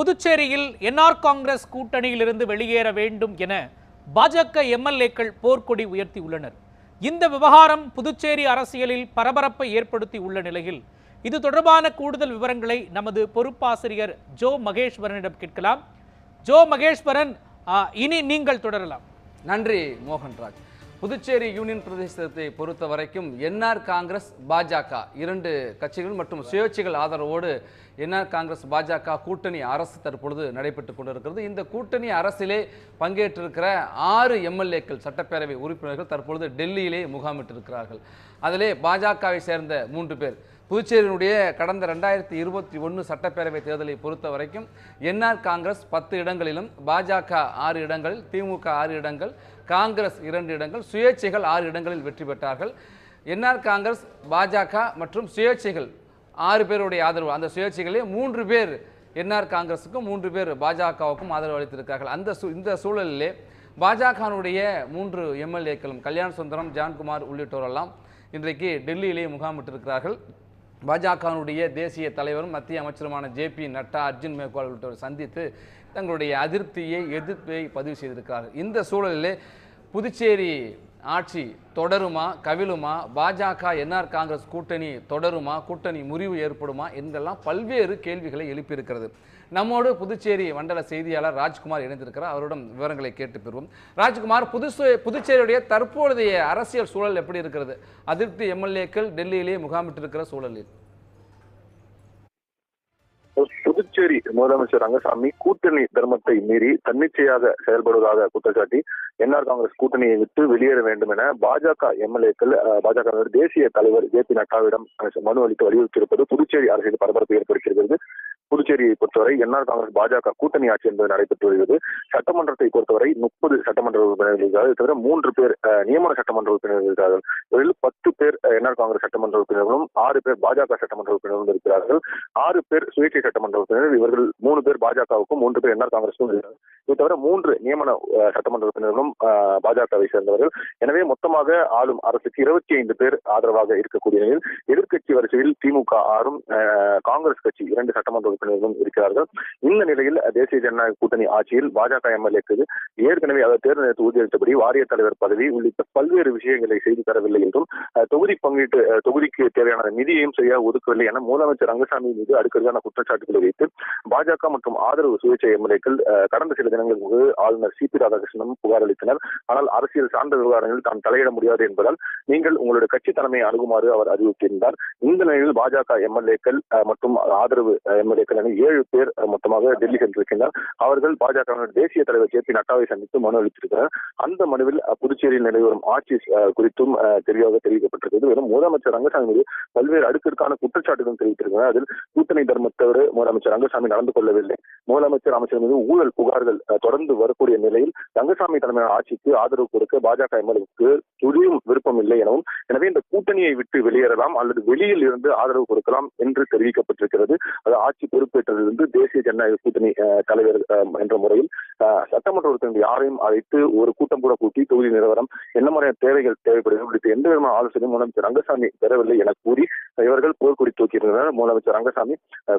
புதுச்சேரியில் என்ஆர் காங்கிரஸ் கூட்டணியிலிருந்து வெளியேற வேண்டும் என பாஜக எம்எல்ஏக்கள் போர்க்கொடி உயர்த்தி உள்ளனர் இந்த விவகாரம் புதுச்சேரி அரசியலில் பரபரப்பை ஏற்படுத்தி உள்ள நிலையில் இது தொடர்பான கூடுதல் விவரங்களை நமது பொறுப்பாசிரியர் ஜோ மகேஸ்வரனிடம் கேட்கலாம். ஜோ மகேஸ்வரன் இனி நீங்கள் தொடரலாம். நன்றி மோகன்ராஜ். புதுச்சேரி யூனியன் பிரதேசத்தை பொறுத்த வரைக்கும் என்ஆர் காங்கிரஸ் பாஜக இரண்டு கட்சிகள் மற்றும் சுயேட்சைகள் ஆதரவோடு என்ஆர் காங்கிரஸ் பாஜக கூட்டணி அரசு தற்பொழுது நடைபெற்று கொண்டிருக்கிறது. இந்த கூட்டணி அரசிலே பங்கேற்றிருக்கிற ஆறு எம்எல்ஏக்கள் சட்டப்பேரவை உறுப்பினர்கள் தற்பொழுது டெல்லியிலே முகாமிட்டிருக்கிறார்கள். அதிலே பாஜகவை சேர்ந்த மூன்று பேர். புதுச்சேரியினுடைய கடந்த ரெண்டாயிரத்தி இருபத்தி ஒன்று சட்டப்பேரவை தேர்தலை பொறுத்த வரைக்கும் என்ஆர் காங்கிரஸ் பத்து இடங்களிலும் பாஜக ஆறு இடங்களில் திமுக ஆறு இடங்கள் காங்கிரஸ் இரண்டு இடங்கள் சுயேட்சைகள் ஆறு இடங்களில் வெற்றி பெற்றார்கள். என்ஆர் காங்கிரஸ் பாஜக மற்றும் சுயேட்சைகள் ஆறு பேருடைய ஆதரவு. அந்த சுயேட்சைகளே மூன்று பேர் என்ஆர் காங்கிரஸுக்கும் மூன்று பேர் பாஜகவுக்கும் ஆதரவு அளித்திருக்கிறார்கள். அந்த சூ இந்த சூழலிலே பாஜகனுடைய மூன்று எம்எல்ஏக்களும் கல்யாண சுந்தரம் ஜான்குமார் உள்ளிட்டோரெல்லாம் இன்றைக்கு டெல்லியிலே முகாமிட்டிருக்கிறார்கள். பாஜகவினுடைய தேசிய தலைவரும் மத்திய அமைச்சருமான ஜேபி நட்டா அர்ஜுன் மேக்வால் உள்ளிட்டோர் சந்தித்து தங்களுடைய அதிருப்தியை எதிர்ப்பை பதிவு செய்திருக்கிறார்கள் இந்த சூழலிலே புதுச்சேரி ஆட்சி தொடருமா கவிழுமா? பாஜக என்ஆர் காங்கிரஸ் கூட்டணி தொடருமா? கூட்டணி முறிவு ஏற்படுமா? என்றெல்லாம் பல்வேறு கேள்விகளை எழுப்பியிருக்கிறது. நம்மோடு புதுச்சேரி மண்டல செய்தியாளர் ராஜ்குமார் இணைந்திருக்கிறார். அவரிடம் விவரங்களை கேட்டு பெறுவோம். ராஜ்குமார் புதுசு புதுச்சேரியுடைய தற்போதைய அரசியல் சூழல் எப்படி இருக்கிறது? அதிருப்தி எம்எல்ஏக்கள் டெல்லியிலேயே முகாமிட்டிருக்கிற சூழலில். புதுச்சேரி முதலமைச்சர் ரங்கசாமி கூட்டணி தர்மத்தை மீறி தன்னிச்சையாக செயல்படுவதாக குற்றச்சாட்டி என்ஆர் காங்கிரஸ் கூட்டணியை விட்டு வெளியேற வேண்டும் என பாஜக எம்எல்ஏக்கள் பாஜக தேசிய தலைவர் ஜே பி நட்டாவிடம் மனு அளித்து வலியுறுத்தியிருப்பது புதுச்சேரி அரசியல் பரபரப்பை ஏற்படுத்தியிருக்கிறது. புதுச்சேரியை பொறுத்தவரை என்ஆர் காங்கிரஸ் பாஜக கூட்டணி ஆட்சி என்பது நடைபெற்று வருகிறது. சட்டமன்றத்தை பொறுத்தவரை முப்பது சட்டமன்ற உறுப்பினர்கள் இருக்கிறார்கள். தவிர மூன்று பேர் நியமன சட்டமன்ற உறுப்பினர்கள் இருக்கிறார்கள். இதில் பத்து பேர் என்ஆர் காங்கிரஸ் சட்டமன்ற உறுப்பினர்களும் ஆறு பேர் பாஜக சட்டமன்ற உறுப்பினர்களும் இருக்கிறார்கள். ஆறு பேர் சுயேட்சை சட்டமன்ற உறுப்பினர்கள் இவர்கள் மூணு பேர் பாஜகவுக்கும் மூன்று பேர் என்ஆர் காங்கிரஸுக்கும் இருக்கிறார்கள். இது தவிர மூன்று நியமன சட்டமன்ற உறுப்பினர்களும் பாஜகவை சேர்ந்தவர்கள். எனவே மொத்தமாக ஆளும் அரசுக்கு இருபத்தி ஐந்து பேர் ஆதரவாக இருக்கக்கூடிய நிலையில் எதிர்க்கட்சி வரிசையில் திமுக ஆறும் காங்கிரஸ் கட்சி இரண்டு சட்டமன்ற உறுப்பினர்களும் இருக்கிறார்கள். இந்த நிலையில் தேசிய ஜனநாயக கூட்டணி ஆட்சியில் பாஜக எம்எல்ஏக்கு ஏற்கனவே அவர் தேர்தல் உறுதியளித்தபடி வாரிய தலைவர் பதவி உள்ளிட்ட பல்வேறு விஷயங்களை செய்து தரவில்லை என்றும் தொகுதி பங்கீட்டு தொகுதிக்கு தேவையான நிதியையும் சரியாக ஒதுக்கவில்லை என முதலமைச்சர் ரங்கசாமி மீது அடுக்கடுக்கான குற்றச்சாட்டுகளை வைத்து பாஜக மற்றும் ஆதரவு சுயேட்சை எம்எல்ஏக்கள் அஹ், கடந்த சில தினங்களுக்கு ஆளுநர் சி பி ராதாகிருஷ்ணனும் புகார் அளித்தனர். ஆனால் அரசியல் சார்ந்த விவகாரங்களில் தான் தலையிட முடியாது என்பதால் நீங்கள் உங்களுடைய கட்சி தலைமையை அணுகுமாறு அவர் அறிவுறுத்தியிருந்தார். இந்த நிலையில் பாஜக எம்எல்ஏக்கள் மற்றும் ஆதரவு எம்எல்ஏ என ஏழு பேர் மொத்தமாக டெல்லி சென்றிருக்கின்றனர் அவர்கள் பாஜக தேசிய தலைவர் ஜே பி நட்டாவை சந்தித்து மனு அளித்திருக்கிறார். அந்த மனுவில் புதுச்சேரியில் நடைபெறும் ஆட்சி குறித்தும் தெளிவாக தெரிவிக்கப்பட்டிருக்கிறது. மேலும் முதலமைச்சர் ரங்கசாமி மீது பல்வேறு அடுக்கிற்கான குற்றச்சாட்டுகளும் தெரிவித்திருக்கிறார். அதில் கூட்டணி தர்மத்தோடு முதலமைச்சர் ரங்கசாமி நடந்து கொள்ளவில்லை. முதலமைச்சர் அமைச்சர் மீது ஊழல் புகார்கள் தொடர்ந்து வரக்கூடிய நிலையில் ரங்கசாமி தலைமையான ஆட்சிக்கு ஆதரவு கொடுக்க பாஜக எம்எல்ஏக்கு துளியும் விருப்பம் இல்லை எனவும் எனவே இந்த கூட்டணியை விட்டு வெளியேறலாம் அல்லது வெளியில் இருந்து ஆதரவு கொடுக்கலாம் என்று தெரிவிக்கப்பட்டிருக்கிறது. அது ஆட்சி பொறுப்பேற்றதிலிருந்து தேசிய ஜனநாயக கூட்டணி தலைவர் என்ற முறையில் சட்டமன்ற உறுப்பினர் யாரையும் அழைத்து ஒரு கூட்டம் கூட கூட்டி தொகுதி நிலவரம் என்ன மாதிரியான தேவைகள் தேவைப்படுகிறது உள்ளிட்ட எந்த விதமான ஆலோசனையும் முதலமைச்சர் ரங்கசாமி பெறவில்லை என கூறி இவர்கள் போர்க்குடி தூக்கியிருந்தனர். முதலமைச்சர் ரங்கசாமி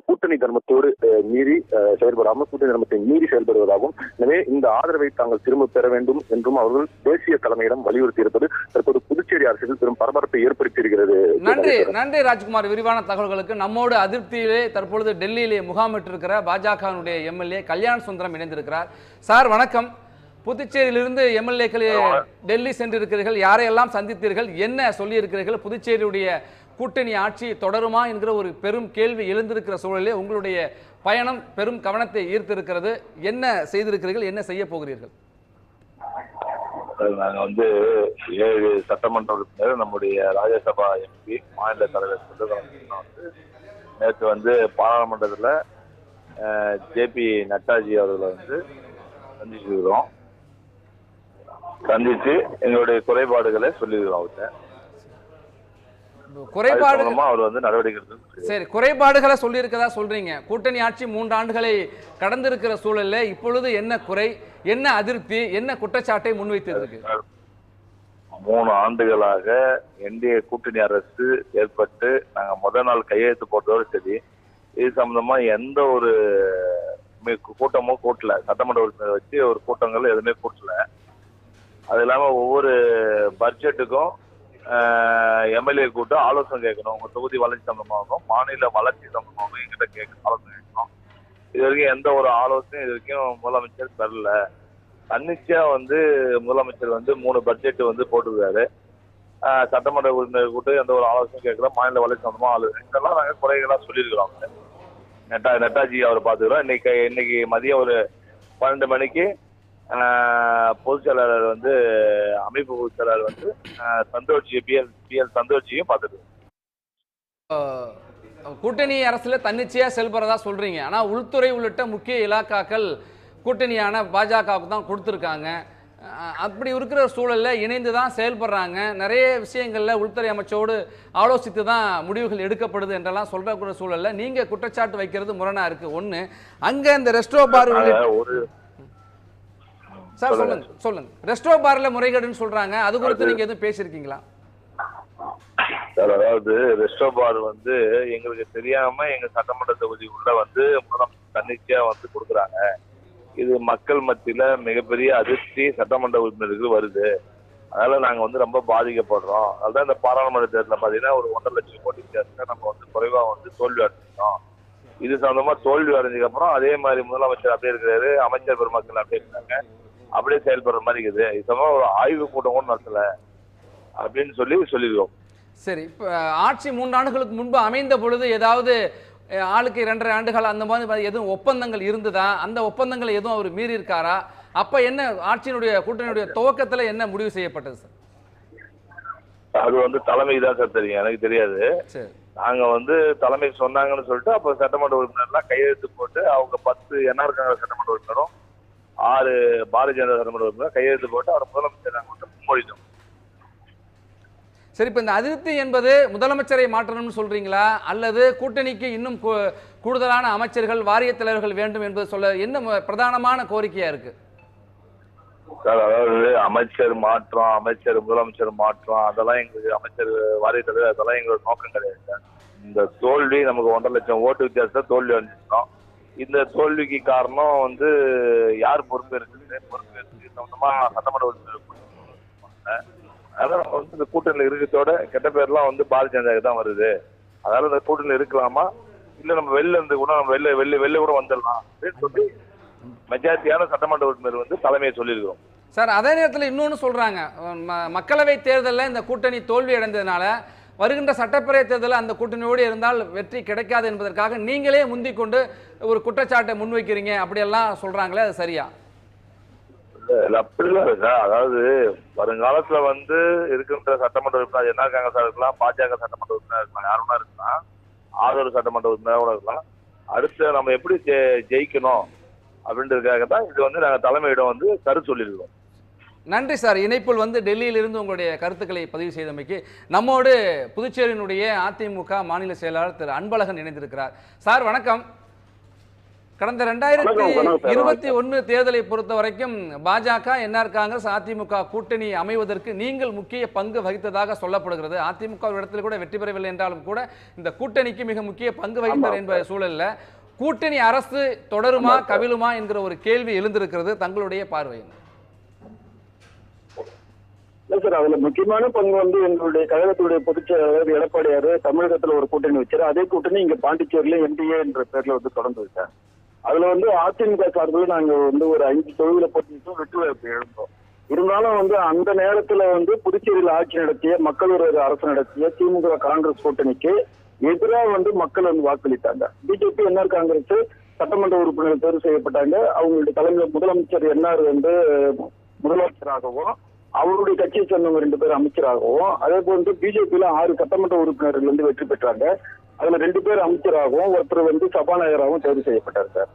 கூட்டணி தர்மத்தோடு மீறி செயல்படாமல் கூட்டணி தர்மத்தை மீறி செயல்படுவதாகவும் எனவே இந்த ஆதரவை தாங்கள் திரும்ப பெற வேண்டும் என்றும் அவர்கள் தேசிய தலைமையிடம் வலியுறுத்தி இருப்பது தற்போது புதுச்சேரி அரசியல் பெரும் பரபரப்பை ஏற்படுத்தியிருக்கிறது நன்றி நன்றி ராஜ்குமார். விரிவான தகவல்களுக்கு நம்மோடு அதிருப்தியிலே தற்பொழுது டெல்லியில் முகாமிட்டிருக்கிற பாஜகவினுடைய எம்எல்ஏ கல்யாண சுந்தரம் இணைந்திருக்கிறார். சார் வணக்கம். புதுச்சேரியிலிருந்து எம்எல்ஏக்கள் டெல்லி சென்றிருக்கிறீர்கள். யாரையெல்லாம் சந்தித்தீர்கள்? என்ன சொல்லியிருக்கிறீர்கள்? புதுச்சேரியுடைய கூட்டணி ஆட்சி தொடருமா என்கிற ஒரு பெரும் கேள்வி எழுந்திருக்கிற சூழலிலே உங்களுடைய பயணம் பெரும் கவனத்தை ஈர்த்திருக்கிறது. என்ன செய்திருக்கிறீர்கள்? என்ன செய்ய போகிறீர்கள்? நாங்க வந்து ஏழு சட்டமன்ற உறுப்பினர் நம்முடைய ராஜ்யசபா எம்பி மாநில தலைவர் சுந்தரராமன் வந்து நேற்று வந்து பாராளுமன்றத்தில் ஜேபி நட்டாஜி அவர்களை வந்து சந்திச்சிருக்கிறோம். சந்திச்சு எங்களுடைய குறைபாடுகளை சொல்லியிருக்கிறோம் அவர்கிட்ட. அது குறைபாடு சம்பந்தமா அவர் வந்து நடவடிக்கை எடுத்து சரி குறைபாடுகளை சொல்லியிருக்கதா சொல்றீங்க. கூட்டணி ஆட்சி மூன்று ஆண்டுகளை கடந்திருக்கிற சூழல்ல இப்பொழுது என்ன குறை என்ன அதிருப்தி என்ன குற்றச்சாட்டை முன்வைத்திருக்கு மூணு ஆண்டுகளாக என்டிஏ கூட்டணி அரசு ஏற்பட்டு நாங்க முதல் நாள் கையெழுத்து போட்டதோடு சரி இது சம்பந்தமா எந்த ஒரு மி- கூட்டமும் கூட்டல. சட்டமன்ற உறுப்பினர் வச்சு ஒரு கூட்டங்கள் எதுவுமே கூட்டல. அது இல்லாம ஒவ்வொரு பட்ஜெட்டுக்கும் எம்எல்ஏ கூட்டம் ஆலோசனை கேட்கணும். உங்க தொகுதி வளர்ச்சி சம்பந்தமாகவும் மாநில வளர்ச்சி சம்பந்தமாகவும் எங்கிட்ட கேட்க ஆலோசனை கேட்கணும். இது வரைக்கும் எந்த ஒரு ஆலோசனையும் இது வரைக்கும் முதலமைச்சர் தரல தன்னிச்சையா வந்து முதலமைச்சர் வந்து மூணு பட்ஜெட் வந்து போட்டுருக்காரு. சட்டமன்ற உறுப்பினர் கூட்டு எந்த ஒரு ஆலோசனையும் கேட்கல. மாநில வளர்ச்சி சம்பந்தமா ஆலோசனை இதெல்லாம் நாங்கள் குறைகளா சொல்லியிருக்கிறோம். நெட்டா நெட்டாஜி அவர் பார்த்துக்கிறோம். இன்னைக்கு இன்னைக்கு மதியம் ஒரு பன்னெண்டு மணிக்கு பொதுச் செயலாளர் வந்து அமைப்பு பொதுச் செயலாளர் வந்து சந்தோஷி பிஎல் பிஎல் சந்தோஷியும் பார்த்துட்டு கூட்டணி அரசுல தன்னிச்சையா செயல்படுறதா சொல்றீங்க. ஆனா உள்துறை உள்ளிட்ட முக்கிய இலாக்காக்கள் கூட்டணியான பாஜகவுக்கு தான் கொடுத்துருக்காங்க. அப்படி இருக்கிற சூழல்ல இணைந்து தான் செயல்படுறாங்க. நிறைய விஷயங்கள்ல உள்துறை அமைச்சோடு ஆலோசித்து தான் முடிவுகள் எடுக்கப்படுது என்றெல்லாம் சொல்றக்கூடிய சூழல்ல நீங்க குற்றச்சாட்டு வைக்கிறது முரணா இருக்கு. ஒண்ணு அங்க இந்த ரெஸ்டோ பார் சார் சொல்லுங்க. சொல்லுங்க ரெஸ்டோ பார்ல முறைகேடுன்னு சொல்றாங்க. அது குறித்து நீங்க எதுவும் பேசியிருக்கீங்களா? சார் அதாவது ரெஸ்டோ பார் வந்து எங்களுக்கு தெரியாம எங்க சட்டமன்ற தொகுதி உள்ள வந்து தன்னிச்சையா வந்து கொடுக்குறாங்க. இது மக்கள் மத்தியில மிகப்பெரிய அதிர்ச்சி சட்டமன்ற உறுப்பினருக்கு வருது. அதனால நாங்க வந்து ரொம்ப பாதிக்கப்படுறோம். அதுதான் இந்த பாராளுமன்ற தேர்தலில் பாத்தீங்கன்னா ஒரு ஒன்றரை லட்சம் கோடி வித்தியாசத்துல நம்ம வந்து குறைவா வந்து தோல்வி அடைஞ்சிருக்கோம் இது சம்பந்தமா தோல்வி அடைஞ்சதுக்கு அப்புறம் அதே மாதிரி முதலமைச்சர் அப்படியே இருக்கிறாரு அமைச்சர் பெருமக்கள் அப்படியே இருக்காங்க அப்படியே செயல்படுற மாதிரி இருக்குது. இது சம்பந்தமா ஒரு ஆய்வு கூட்டம் கூட நடத்தல அப்படின்னு சொல்லி சொல்லிடுவோம் சரி இப்போ ஆட்சி மூன்று ஆண்டுகளுக்கு முன்பு அமைந்த பொழுது ஏதாவது ஆளுக்கு இரண்டரை ஆண்டுகள் அந்த மாதிரி எதுவும் ஒப்பந்தங்கள் இருந்ததா? அந்த ஒப்பந்தங்களை எதுவும் அவர் மீறி இருக்காரா அப்ப என்ன ஆட்சியினுடைய கூட்டணியுடைய துவக்கத்துல என்ன முடிவு செய்யப்பட்டது சார்? அது வந்து தலைமைக்கு தான் சார் தெரியும். எனக்கு தெரியாது. நாங்க வந்து தலைமை சொன்னாங்கன்னு சொல்லிட்டு அப்ப சட்டமன்ற உறுப்பினர்லாம் கையெழுத்து போட்டு அவங்க பத்து என்ஆர் காங்கிரஸ் சட்டமன்ற உறுப்பினரும் ஆறு பாரதிய ஜனதா சட்டமன்ற உறுப்பினர் கையெழுத்து போட்டு அவர் முதலமைச்சர் நாங்க வந்து முன்மொழித்தோம் சரி இப்போ இந்த அதிருப்தி என்பது முதலமைச்சரை மாற்றணும்னு சொல்றீங்களா? அல்லது கூட்டணிக்கு இன்னும் கூடுதலான அமைச்சர்கள் வாரியத் தலைவர்கள் வேண்டும் என்பது சொல்ல என்ன பிரதானமான கோரிக்கையா இருக்கு? சார் அதாவது அமைச்சர் மாற்றம் அமைச்சர் முதலமைச்சர் மாற்றம் அதெல்லாம் எங்களுக்கு அமைச்சர் வாரிய தலைவர் அதெல்லாம் எங்களோட நோக்கம் கிடையாது சார். இந்த தோல்வி நமக்கு ஒன்றரை லட்சம் ஓட்டு வித்தியாசத்தை தோல்வி அடைஞ்சிருக்கோம். இந்த தோல்விக்கு காரணம் வந்து யார் பொறுப்பு இருக்குது பொறுப்பு இருக்கு சம்பந்தமா சட்டமன்ற உறுப்பினர் அதான் அதனால நம்ம வந்து இந்த கூட்டணியில் இருக்கிறதோட கெட்ட பேர்லாம் வந்து பாரதிய ஜனதாக்கு தான் வருது. அதனால இந்த கூட்டணியில் இருக்கலாமா? இல்லை நம்ம வெளில இருந்து கூட நம்ம வெளில வெளில வெளில கூட வந்துடலாம் அப்படின்னு சொல்லி மெஜாரிட்டியான சட்டமன்ற உறுப்பினர் வந்து தலைமையை சொல்லியிருக்கிறோம். சார் அதே நேரத்தில் இன்னொன்று சொல்றாங்க. ம- மக்களவை தேர்தலில் இந்த கூட்டணி தோல்வி அடைந்ததுனால வருகின்ற சட்டப்பேரவை தேர்தலில் அந்த கூட்டணியோடு இருந்தால் வெற்றி கிடைக்காது என்பதற்காக நீங்களே முந்திக் கொண்டு ஒரு குற்றச்சாட்டை முன்வைக்கிறீங்க அப்படியெல்லாம் சொல்றாங்களே அது சரியா? அப்படிலாம் இருக்கா அதாவது வருங்காலத்துல வந்து இருக்கின்ற சட்டமன்ற உறுப்பினர் என்ன காங்கிரஸா இருக்கலாம் பாஜக சட்டமன்ற உறுப்பினர் இருக்கலாம் யாருன்னா இருக்கலாம் ஆதரவு சட்டமன்ற உறுப்பினர் இருக்கலாம். அடுத்து நம்ம எப்படி ஜெயிக்கணும் அப்படின்றதுக்காக தான் இது வந்து நாங்க தலைமையிடம் வந்து கருத்து சொல்லியிருக்கோம். நன்றி சார். இணைப்பில் வந்து டெல்லியிலிருந்து உங்களுடைய கருத்துக்களை பதிவு செய்தமைக்கு நம்மோடு புதுச்சேரியினுடைய அதிமுக மாநில செயலாளர் திரு அன்பழகன் இணைந்திருக்கிறார். சார் வணக்கம். கடந்த ரெண்டாயிரத்தி இருபத்தி ஒன்று தேர்தலை பொறுத்த வரைக்கும் பாஜக என்ஆர் காங்கிரஸ் அதிமுக கூட்டணி அமைவதற்கு நீங்கள் முக்கிய பங்கு வகித்ததாக சொல்லப்படுகிறது. அதிமுக இடத்தில் கூட வெற்றி பெறவில்லை என்றாலும் கூட இந்த கூட்டணிக்கு மிக முக்கிய பங்கு வகித்தார் என்ப சூழல்ல கூட்டணி அரசு தொடருமா கவிழுமா என்கிற ஒரு கேள்வி எழுந்திருக்கிறது. தங்களுடைய பார்வை என்ன? இல்ல சார். அதுல முக்கியமான பங்கு வந்து எங்களுடைய கழகத்துடைய பொதுச் செயலாளர் எடப்பாடியார் தமிழகத்துல ஒரு கூட்டணி வச்சாரு. அதே கூட்டணி இங்க பாண்டிச்சேரியில என்டிஏ என்ற பேர்ல வந்து தொடர்ந்து சார் அதுல வந்து அதிமுக சார்பில் நாங்க வந்து ஒரு அஞ்சு தொகுதியில போட்டிட்டோம் வெற்றி வாய்ப்பு எழுந்தோம் இருந்தாலும் வந்து அந்த நேரத்துல வந்து புதுச்சேரியில் ஆட்சி நடத்திய மக்கள் விரோத அரசு நடத்திய திமுக காங்கிரஸ் கூட்டணிக்கு எதிராக வந்து மக்கள் வந்து வாக்களித்தாங்க. பிஜேபி என்ஆர் காங்கிரஸ் சட்டமன்ற உறுப்பினர் தேர்வு செய்யப்பட்டாங்க. அவங்களுடைய தலைமை முதலமைச்சர் என்ஆர் வந்து முதலமைச்சராகவும் அவருடைய கட்சியை சேர்ந்தவங்க ரெண்டு பேர் அமைச்சராகவும் அதே போன்று பிஜேபியில ஆறு சட்டமன்ற உறுப்பினர்கள் வந்து வெற்றி பெற்றாங்க. அதுல ரெண்டு பேர் அமைச்சராகவும் ஒருத்தர் வந்து சபாநாயகராகவும் தேர்வு செய்யப்பட்டார் சார்.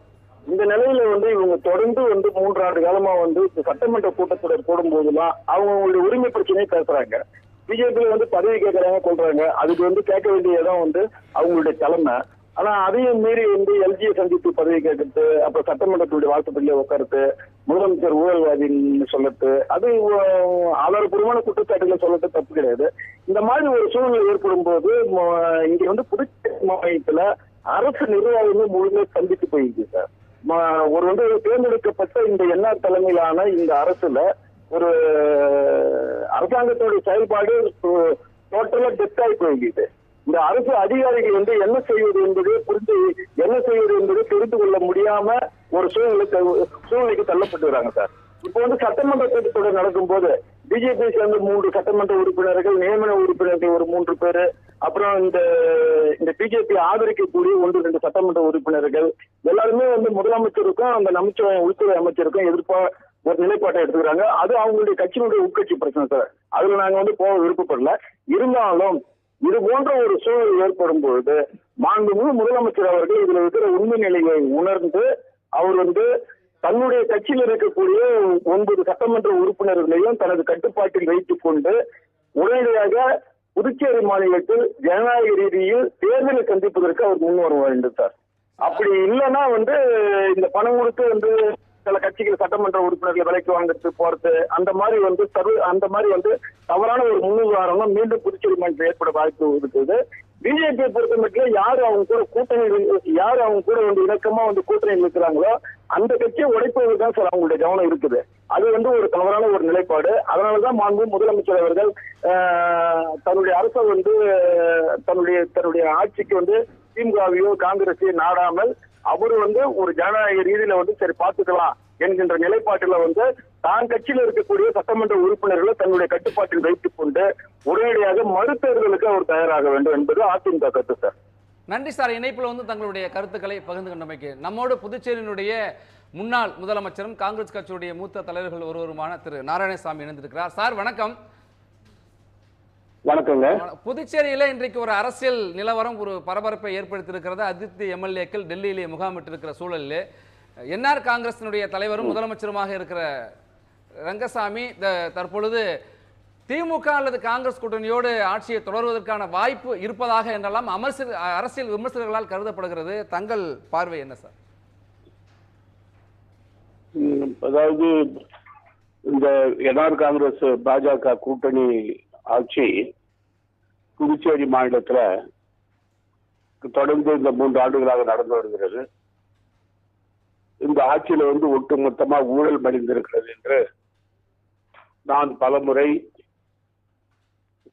இந்த நிலையில வந்து இவங்க தொடர்ந்து வந்து மூன்று ஆண்டு காலமா வந்து சட்டமன்ற கூட்டத்தொடர் போடும்போதெல்லாம் அவங்க அவங்களுடைய உரிமை பிரச்சனையை பேசுறாங்க. பிஜேபியில வந்து பதவி கேட்கறாங்க கொள்றாங்க. அதுக்கு வந்து கேட்க வேண்டிய இடம் வந்து அவங்களுடைய தலைமை. ஆனா அதையும் மீறி வந்து எல்ஜியை சந்தித்து பதவி கேட்கறது அப்ப சட்டமன்றத்துடைய வாக்குப்படியில உட்காருது முதலமைச்சர் ஊழல்வாதின்னு சொல்லட்டு அது ஆதாரப்பூர்வமான குற்றச்சாட்டுகளை சொல்லட்டு தப்பு கிடையாது. இந்த மாதிரி ஒரு சூழ்நிலை ஏற்படும் போது ம- இங்க வந்து புதுச்சேரி மாநிலத்துல அரசு நிர்வாகமே முழுமையாக சந்தித்து போயிருக்கு சார். ம- ஒரு வந்து தேர்ந்தெடுக்கப்பட்ட இந்த என்ஆர் தலைமையிலான இந்த அரசுல ஒரு அரசாங்கத்தோட செயல்பாடு டோட்டலா டெத் ஆகி போய்கிது இந்த அரசு அதிகாரிகள் வந்து என்ன செய்வது என்பது புரிந்து என்ன செய்வது என்பது தெரிந்து கொள்ள முடியாம ஒரு சூழ்நிலைக்கு சூழ்நிலைக்கு தள்ளப்பட்டுறாங்க சார். இப்போ வந்து சட்டமன்ற கூட்டத்தொடர் நடக்கும் போது பிஜேபி சேர்ந்த மூன்று சட்டமன்ற உறுப்பினர்கள் நியமன உறுப்பினர்கள் ஒரு மூன்று பேரு அப்புறம் இந்த இந்த பிஜேபி ஆதரிக்கக்கூடிய ஒன்று ரெண்டு சட்டமன்ற உறுப்பினர்கள் எல்லாருமே வந்து முதலமைச்சருக்கும் அந்த அமைச்சர் உள்துறை அமைச்சருக்கும் எதிர்ப்பா ஒரு நிலைப்பாட்டை எடுத்துக்கிறாங்க. அது அவங்களுடைய கட்சியினுடைய உட்கட்சி பிரச்சனை சார். அதுல நாங்க வந்து போக விருப்பப்படல. இருந்தாலும் இது போன்ற ஒரு சூழல் ஏற்படும் பொழுது மாண்புமிகு முதலமைச்சர் அவர்கள் இதுல இருக்கிற உண்மை நிலையை உணர்ந்து அவர் வந்து தன்னுடைய கட்சியில் இருக்கக்கூடிய ஒன்பது சட்டமன்ற உறுப்பினர்களையும் தனது கட்டுப்பாட்டில் வைத்துக் கொண்டு உடனடியாக புதுச்சேரி மாநிலத்தில் ஜனநாயக ரீதியில் தேர்தலை சந்திப்பதற்கு அவர் முன்வர வேண்டும் சார். அப்படி இல்லைன்னா வந்து இந்த பணம் கொடுத்து வந்து சில கட்சிகள் சட்டமன்ற உறுப்பினர்களை விலைக்கு வாங்கிட்டு போறது அந்த மாதிரி வந்து சர்வ அந்த மாதிரி வந்து தவறான ஒரு முன்னுதாரணம் மீண்டும் புதுச்சேரி மாநிலத்தில் ஏற்பட வாய்ப்பு இருக்குது. பிஜேபியை பொறுத்த மட்டும் யாரு அவங்க கூட கூட்டணி யாரு அவங்க கூட வந்து இணக்கமா வந்து கூட்டணி இருக்கிறாங்களோ அந்த கட்சியை உடைப்பதுதான் சார் அவங்களுடைய கவனம் இருக்குது. அது வந்து ஒரு தவறான ஒரு நிலைப்பாடு. அதனாலதான் மாண்பு முதலமைச்சர் அவர்கள் தன்னுடைய அரசை வந்து தன்னுடைய தன்னுடைய ஆட்சிக்கு வந்து திமுகவையோ காங்கிரஸையோ நாடாமல் அவர் வந்து ஒரு ஜனநாயக ரீதியில வந்து சரி பார்த்துக்கலாம் என்கின்ற நிலைப்பாட்டில் வந்து தான் கட்சியில் இருக்கக்கூடிய சட்டமன்ற உறுப்பினர்களை தன்னுடைய கட்டுப்பாட்டில் வைத்துக் கொண்டு உடனடியாக மறுதேர்தலுக்கு அவர் தயாராக வேண்டும் என்பது அதிமுக கருத்து சார். நன்றி சார். இணைப்பில் வந்து தங்களுடைய கருத்துக்களை பகிர்ந்து கொண்டமைக்கு நம்மோடு புதுச்சேரியினுடைய முன்னாள் முதலமைச்சரும் காங்கிரஸ் கட்சியுடைய மூத்த தலைவர்கள் ஒருவருமான திரு நாராயணசாமி இணைந்திருக்கிறார். சார் வணக்கம். வணக்கங்க. புதுச்சேரியில இன்றைக்கு ஒரு அரசியல் நிலவரம் ஒரு பரபரப்பை ஏற்படுத்தியிருக்கிறது. அதிருப்தி எம்எல்ஏக்கள் டெல்லியிலே முகாமிட்டிருக்கிற சூழலில். என்ஆர் காங்கிரசினுடைய தலைவரும் முதலமைச்சருமாக இருக்கிற ரங்கசாமி தற்பொழுது திமுக அல்லது காங்கிரஸ் கூட்டணியோடு ஆட்சியை தொடர்வதற்கான வாய்ப்பு இருப்பதாக என்றெல்லாம் அமர்சி அரசியல் விமர்சகர்களால் கருதப்படுகிறது. தங்கள் பார்வை என்ன சார்? அதாவது இந்த என்ஆர் காங்கிரஸ் பாஜக கூட்டணி ஆட்சி புதுச்சேரி மாநிலத்தில் தொடர்ந்து இந்த மூன்று ஆண்டுகளாக நடந்து வருகிறது. இந்த ஆட்சியில் வந்து ஒட்டுமொத்தமாக ஊழல் மடிந்திருக்கிறது என்று நான் பலமுறை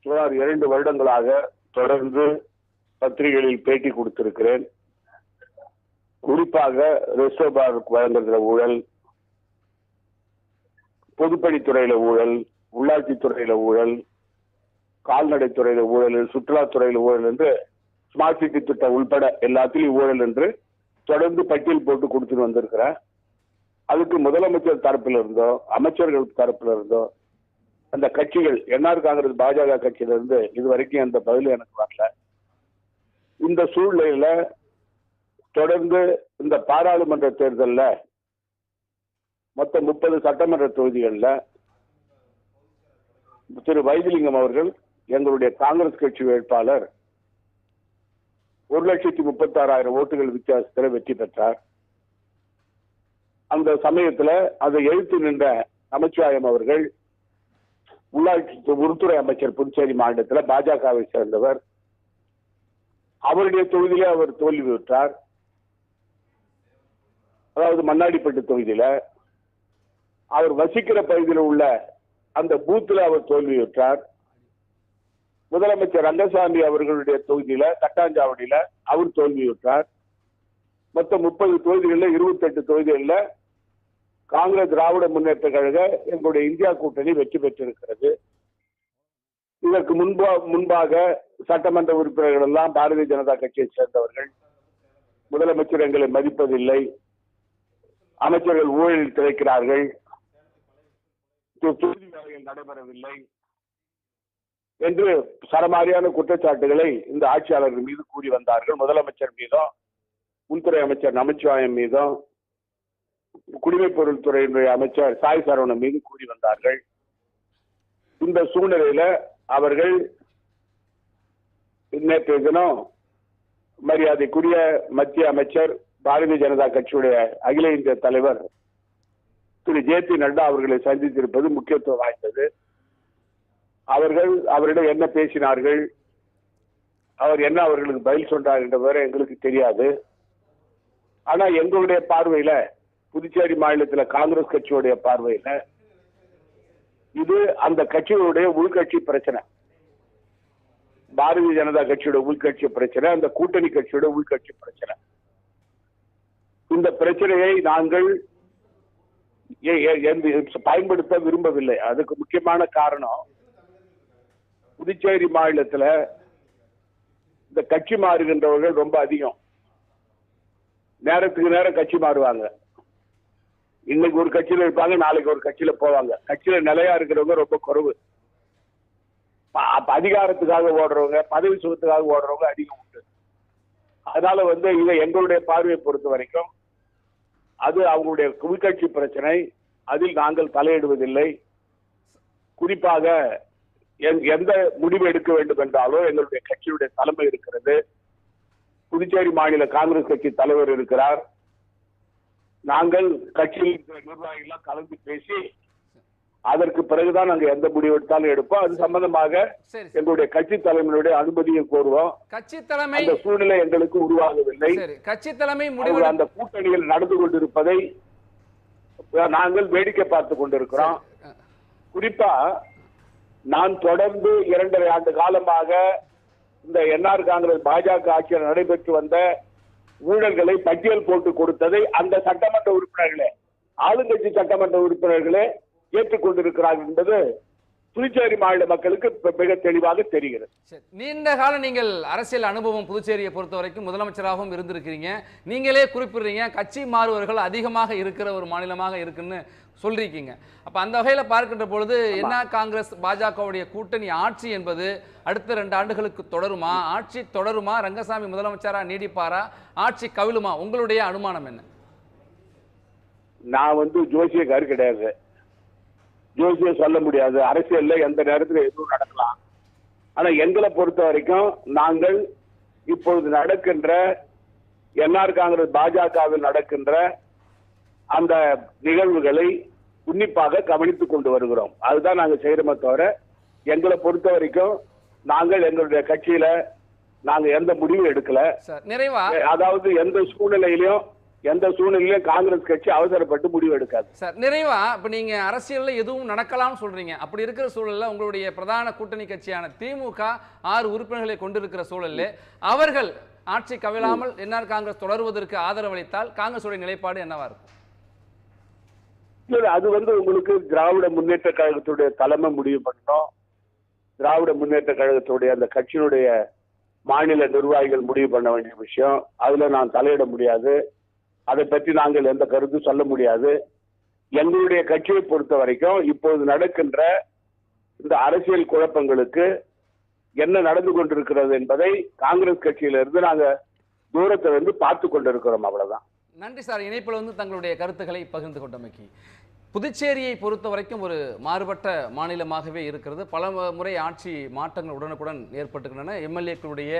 சுமார் இரண்டு வருடங்களாக தொடர்ந்து பத்திரிகைகளில் பேட்டி கொடுத்திருக்கிறேன். குறிப்பாக ரிசர்வ் பேங்க் வழங்குகிற ஊழல் பொதுப்பணித்துறையில ஊழல் உள்ளாட்சித்துறையில ஊழல் கால்நடைத்துறையில ஊழல் சுற்றுலாத்துறையில ஊழல் என்று ஸ்மார்ட் சிட்டி திட்டம் உள்பட எல்லாத்திலையும் ஊழல் என்று தொடர்ந்து பட்டியல் போட்டு கொடுத்துட்டு வந்திருக்கிறேன். அதுக்கு முதலமைச்சர் தரப்பில் இருந்தோ அமைச்சர்கள் தரப்பில் இருந்தோ அந்த கட்சிகள் என்ஆர் காங்கிரஸ் பாஜக கட்சியிலிருந்து இது வரைக்கும் அந்த பதில் எனக்கு வரல. இந்த சூழ்நிலையில தொடர்ந்து இந்த பாராளுமன்ற தேர்தலில் மொத்தம் முப்பது சட்டமன்ற தொகுதிகளில் திரு வைத்திலிங்கம் அவர்கள் எங்களுடைய காங்கிரஸ் கட்சி வேட்பாளர் ஒரு லட்சத்தி முப்பத்தி ஆறாயிரம் ஓட்டுகள் வித்தியாசத்தில் வெற்றி பெற்றார். அந்த சமயத்தில் அதை எழுத்து நின்ற நமச்சிவாயம் அவர்கள் உள்ளாட்சி உள்துறை அமைச்சர் புதுச்சேரி மாநிலத்தில் பாஜகவை சேர்ந்தவர். அவருடைய தொகுதியிலே அவர் தோல்வி பெற்றார். அதாவது மண்ணாடிப்பட்டு தொகுதியில அவர் வசிக்கிற பகுதியில் உள்ள அந்த பூத்தில் அவர் தோல்வி பெற்றார். முதலமைச்சர் ரங்கசாமி அவர்களுடைய தொகுதியில தட்டாஞ்சாவடியில அவர் தோல்வியுற்றார். மொத்தம் முப்பது தொகுதிகளில் இருபத்தி எட்டு தொகுதிகளில் காங்கிரஸ் திராவிட முன்னேற்ற கழக எங்களுடைய இந்தியா கூட்டணி வெற்றி பெற்றிருக்கிறது. இதற்கு முன்பா முன்பாக சட்டமன்ற உறுப்பினர்கள் எல்லாம் பாரதிய ஜனதா கட்சியை சேர்ந்தவர்கள். முதலமைச்சர் எங்களை மதிப்பதில்லை. அமைச்சர்கள் ஊழலில் திளைக்கிறார்கள். தொகுதி வேலைகள் நடைபெறவில்லை. என்று சரமாரியான குற்றச்சாட்டுகளை இந்த ஆட்சியாளர்கள் மீது கூறி வந்தார்கள். முதலமைச்சர் மீதும் உள்துறை அமைச்சர் நமச்சிவாயம் மீதும் குடிமைப் பொருள் துறையினுடைய அமைச்சர் சாய் சரவணன் மீது கூறி வந்தார்கள். இந்த சூழ்நிலையில அவர்கள் நேற்றைய தினம் மரியாதைக்குரிய மத்திய அமைச்சர் பாரதிய ஜனதா கட்சியுடைய அகில இந்திய தலைவர் திரு ஜே பி நட்டா அவர்களை சந்தித்திருப்பது முக்கியத்துவம் வாய்ந்தது. அவர்கள் அவரிடம் என்ன பேசினார்கள்? அவர் என்ன அவர்களுக்கு பதில் சொன்னார் என்ற விவரம் எங்களுக்கு தெரியாது. ஆனா எங்களுடைய பார்வையில புதுச்சேரி மாநிலத்துல காங்கிரஸ் கட்சியுடைய பார்வையில இது அந்த கட்சிகளுடைய உள்கட்சி பிரச்சனை. பாரதிய ஜனதா கட்சியோட உள்கட்சி பிரச்சனை அந்த கூட்டணி கட்சியோட உள்கட்சி பிரச்சனை. இந்த பிரச்சனையை நாங்கள் பயன்படுத்த விரும்பவில்லை. அதுக்கு முக்கியமான காரணம் புதுச்சேரி மாநிலத்தில் இந்த கட்சி மாறுகின்றவர்கள் ரொம்ப அதிகம். நேரத்துக்கு நேரம் கட்சி மாறுவாங்க. இன்னைக்கு ஒரு கட்சியில் இருப்பாங்க நாளைக்கு ஒரு கட்சியில் போவாங்க. கட்சியில் நிலையா இருக்கிறவங்க ரொம்ப குறைவு. ப- அதிகாரத்துக்காக ஓடுறவங்க பதவி சுகத்துக்காக ஓடுறவங்க அதிகம் உண்டு. அதனால வந்து இதை எங்களுடைய பார்வையை பொறுத்த வரைக்கும் அது அவங்களுடைய உள்கட்சி பிரச்சனை. அதில் நாங்கள் தலையிடுவதில்லை. குறிப்பாக எந்த முடிவு எடுக்க வேண்டும் என்றாலும் எங்களுடைய கட்சியுடைய தலைமை இருக்கிறது. புதுச்சேரி மாநில காங்கிரஸ் கட்சி தலைவர் இருக்கிறார். நாங்கள் கட்சியில் இருக்கிற நிர்வாகிகள் கலந்து பேசி அதற்கு பிறகுதான் நாங்க எந்த முடிவு எடுத்தாலும் எடுப்போம். அது சம்பந்தமாக எங்களுடைய கட்சி தலைமையினுடைய அனுமதியை கோருவோம். கட்சி தலைமை அந்த சூழ்நிலை எங்களுக்கு உருவாகவில்லை. கட்சி தலைமை முடிவு அந்த கூட்டணியில் நடந்து கொண்டிருப்பதை நாங்கள் வேடிக்கை பார்த்து கொண்டிருக்கிறோம். குறிப்பா நான் தொடர்ந்து இரண்டரை ஆண்டு காலமாக இந்த என்ஆர் காங்கிரஸ் பாஜக ஆட்சியில் நடைபெற்று வந்த ஊழல்களை பட்டியல் போட்டு கொடுத்ததை அந்த சட்டமன்ற உறுப்பினர்களே ஆளுங்கட்சி சட்டமன்ற உறுப்பினர்களே ஏற்றுக்கொண்டிருக்கிறார்கள் என்பது புதுச்சேரி மாநில மக்களுக்கு மிக தெளிவாக தெரிகிறது சரி. நீண்ட காலம் நீங்கள் அரசியல் அனுபவம் புதுச்சேரியை பொறுத்த வரைக்கும் முதலமைச்சராகவும் இருந்திருக்கிறீங்க நீங்களே குறிப்பிடுறீங்க கட்சி மாறுவர்கள் அதிகமாக இருக்கிற ஒரு மாநிலமாக இருக்குன்னு சொல்லிருக்கீங்க. அப்ப அந்த வகையில பார்க்கின்ற பொழுது என்ன காங்கிரஸ் பாஜகவுடைய கூட்டணி ஆட்சி என்பது அடுத்த ரெண்டு ஆண்டுகளுக்கு தொடருமா? ஆட்சி தொடருமா? ரங்கசாமி முதலமைச்சரா நீடிப்பாரா? ஆட்சி கவிழுமா? உங்களுடைய அனுமானம் என்ன? நான் வந்து ஜோசியக்காரு கிடையாது. ஜோசியம் சொல்ல முடியாது. அரசியல்ல எந்த நேரத்துல எதுவும் நடக்கலாம். ஆனா எங்களை பொறுத்த வரைக்கும் நாங்கள் இப்பொழுது நடக்கின்ற என்ஆர் காங்கிரஸ் பாஜகவில் நடக்கின்ற அந்த நிகழ்வுகளை உன்னிப்பாக கவனித்துக் கொண்டு வருகிறோம். அதுதான் நாங்க செய்யறோமே தவிர எங்களை பொறுத்த வரைக்கும் நாங்கள் எங்களுடைய கட்சியில நாங்க எந்த முடிவும் எடுக்கல. சார் நிறைவா? அதாவது எந்த சூழ்நிலையிலும் எந்த சூழ்நிலையிலும் காங்கிரஸ் கட்சி அவசரப்பட்டு முடிவு எடுக்காது. சார் நிறைவா? இப்ப நீங்க அரசியல்ல எதுவும் நடக்கலாம்னு சொல்றீங்க. அப்படி இருக்கிற சூழல்ல உங்களுடைய பிரதான கூட்டணி கட்சியான திமுக ஆறு உறுப்பினர்களை கொண்டிருக்கிற சூழல்ல அவர்கள் ஆட்சி கவிழாமல் என்ஆர் காங்கிரஸ் தொடருவதற்கு ஆதரவு அளித்தால் காங்கிரஸுடைய நிலைப்பாடு என்னவா இருக்கும்? அது வந்து உங்களுக்கு திராவிட முன்னேற்ற கழகத்துடைய தலைமை முடிவு பண்ணணும். திராவிட முன்னேற்ற கழகத்துடைய அந்த கட்சியினுடைய மாநில நிர்வாகிகள் முடிவு பண்ண வேண்டிய விஷயம். அதுல நான் தலையிட முடியாது. அதை பற்றி நாங்கள் எந்த கருத்தும் சொல்ல முடியாது. எங்களுடைய கட்சியை பொறுத்த வரைக்கும் இப்போது நடக்கின்ற இந்த அரசியல் குழப்பங்களுக்கு என்ன நடந்து கொண்டிருக்கிறது என்பதை காங்கிரஸ் கட்சியிலிருந்து நாங்கள் தூரத்தை வந்து பார்த்து கொண்டிருக்கிறோம் அவ்வளவுதான். நன்றி சார். இணைப்பில் வந்து தங்களுடைய கருத்துக்களை பகிர்ந்து கொண்டமைக்கு. புதுச்சேரியை பொறுத்த வரைக்கும் ஒரு மாறுபட்ட மாநிலமாகவே இருக்கிறது. பல முறை ஆட்சி மாற்றங்கள் உடனுக்குடன் ஏற்பட்டுகின்றன எம்எல்ஏக்களுடைய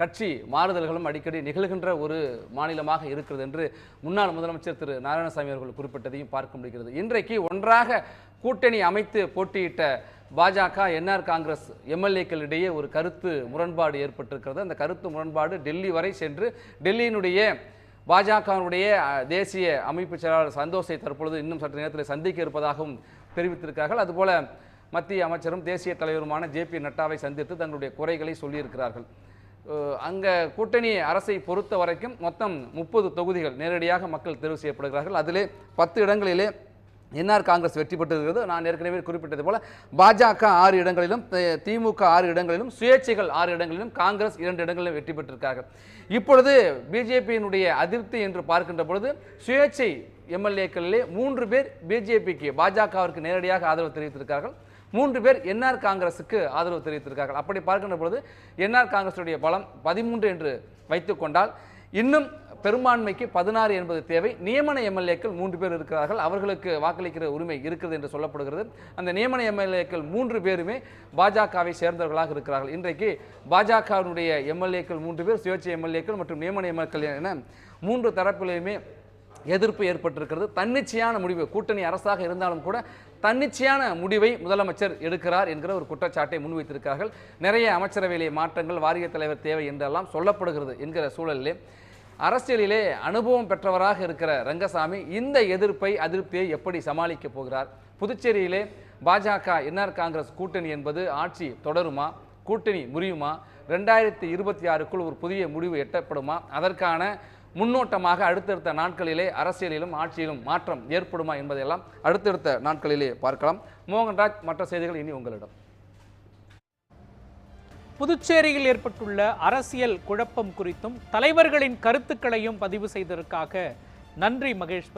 கட்சி மாறுதல்களும் அடிக்கடி நிகழ்கின்ற ஒரு மாநிலமாக இருக்கிறது என்று முன்னாள் முதலமைச்சர் திரு நாராயணசாமி அவர்கள் குறிப்பிட்டதையும் பார்க்க முடிகிறது. இன்றைக்கு ஒன்றாக கூட்டணி அமைத்து போட்டியிட்ட பாஜக என்ஆர் காங்கிரஸ் எம்எல்ஏக்களிடையே ஒரு கருத்து முரண்பாடு ஏற்பட்டிருக்கிறது. அந்த கருத்து முரண்பாடு டெல்லி வரை சென்று டெல்லியினுடைய பாஜகவினுடைய தேசிய அமைப்பு செயலாளர் சந்தோஷை தற்பொழுது இன்னும் சற்று நேரத்தில் சந்திக்க இருப்பதாகவும் தெரிவித்திருக்கிறார்கள். அதுபோல மத்திய அமைச்சரும் தேசிய தலைவருமான ஜே பி நட்டாவை சந்தித்து தங்களுடைய குறைகளை சொல்லியிருக்கிறார்கள். அங்கே கூட்டணி அரசை பொறுத்த வரைக்கும் மொத்தம் முப்பது தொகுதிகள் நேரடியாக மக்கள் தேர்வு செய்யப்படுகிறார்கள். அதிலே பத்து இடங்களிலே என்ஆர் காங்கிரஸ் வெற்றி பெற்றிருக்கிறது. நான் ஏற்கனவே குறிப்பிட்டது போல பாஜக ஆறு இடங்களிலும் திமுக ஆறு இடங்களிலும் சுயேட்சைகள் ஆறு இடங்களிலும் காங்கிரஸ் இரண்டு இடங்களிலும் வெற்றி பெற்றிருக்கார்கள். இப்பொழுது பிஜேபியினுடைய அதிருப்தி என்று பார்க்கின்ற பொழுது சுயேட்சை எம்எல்ஏக்களிலே மூன்று பேர் பிஜேபிக்கு பாஜகவிற்கு நேரடியாக ஆதரவு தெரிவித்திருக்கார்கள். மூன்று பேர் என்ஆர் காங்கிரஸுக்கு ஆதரவு தெரிவித்திருக்கார்கள். அப்படி பார்க்கின்ற பொழுது என்ஆர் காங்கிரஸுடைய பலம் பதிமூன்று என்று வைத்துக்கொண்டால் இன்னும் பெரும்பான்மைக்கு பதினாறு என்பது தேவை. நியமன எம்எல்ஏக்கள் மூன்று பேர் இருக்கிறார்கள். அவர்களுக்கு வாக்களிக்கிற உரிமை இருக்கிறது என்று சொல்லப்படுகிறது. அந்த நியமன எம்எல்ஏக்கள் மூன்று பேருமே பாஜகவை சேர்ந்தவர்களாக இருக்கிறார்கள். இன்றைக்கு பாஜகவினுடைய எம்எல்ஏக்கள் மூன்று பேர் சுயேட்சை எம்எல்ஏக்கள் மற்றும் நியமன எம்எல்ஏக்கள் என மூன்று தரப்பிலையுமே எதிர்ப்பு ஏற்பட்டிருக்கிறது. தன்னிச்சையான முடிவு கூட்டணி அரசாக இருந்தாலும் கூட தன்னிச்சையான முடிவை முதலமைச்சர் எடுக்கிறார் என்கிற ஒரு குற்றச்சாட்டை முன்வைத்திருக்கிறார்கள். நிறைய அமைச்சரவையிலே மாற்றங்கள் வாரிய தலைவர் தேவை என்றெல்லாம் சொல்லப்படுகிறது என்கிற சூழலிலே அரசியலிலே அனுபவம் பெற்றவராக இருக்கிற ரங்கசாமி இந்த எதிர்ப்பை அதிருப்தியை எப்படி சமாளிக்க போகிறார்? புதுச்சேரியிலே பாஜக என்ஆர் காங்கிரஸ் கூட்டணி என்பது ஆட்சி தொடருமா? கூட்டணி முறியுமா? ரெண்டாயிரத்தி இருபத்தி ஆறுக்குள் ஒரு புதிய முடிவு எட்டப்படுமா? அதற்கான முன்னோட்டமாக அடுத்தடுத்த நாட்களிலே அரசியலிலும் ஆட்சியிலும் மாற்றம் ஏற்படுமா என்பதையெல்லாம் அடுத்தடுத்த நாட்களிலே பார்க்கலாம். மோகன்ராஜ் மற்ற செய்திகள் இனி உங்களிடம். புதுச்சேரியில் ஏற்பட்டுள்ள அரசியல் குழப்பம் குறித்தும் தலைவர்களின் கருத்துக்களையும் பதிவு செய்ததற்காக நன்றி மகேஷ்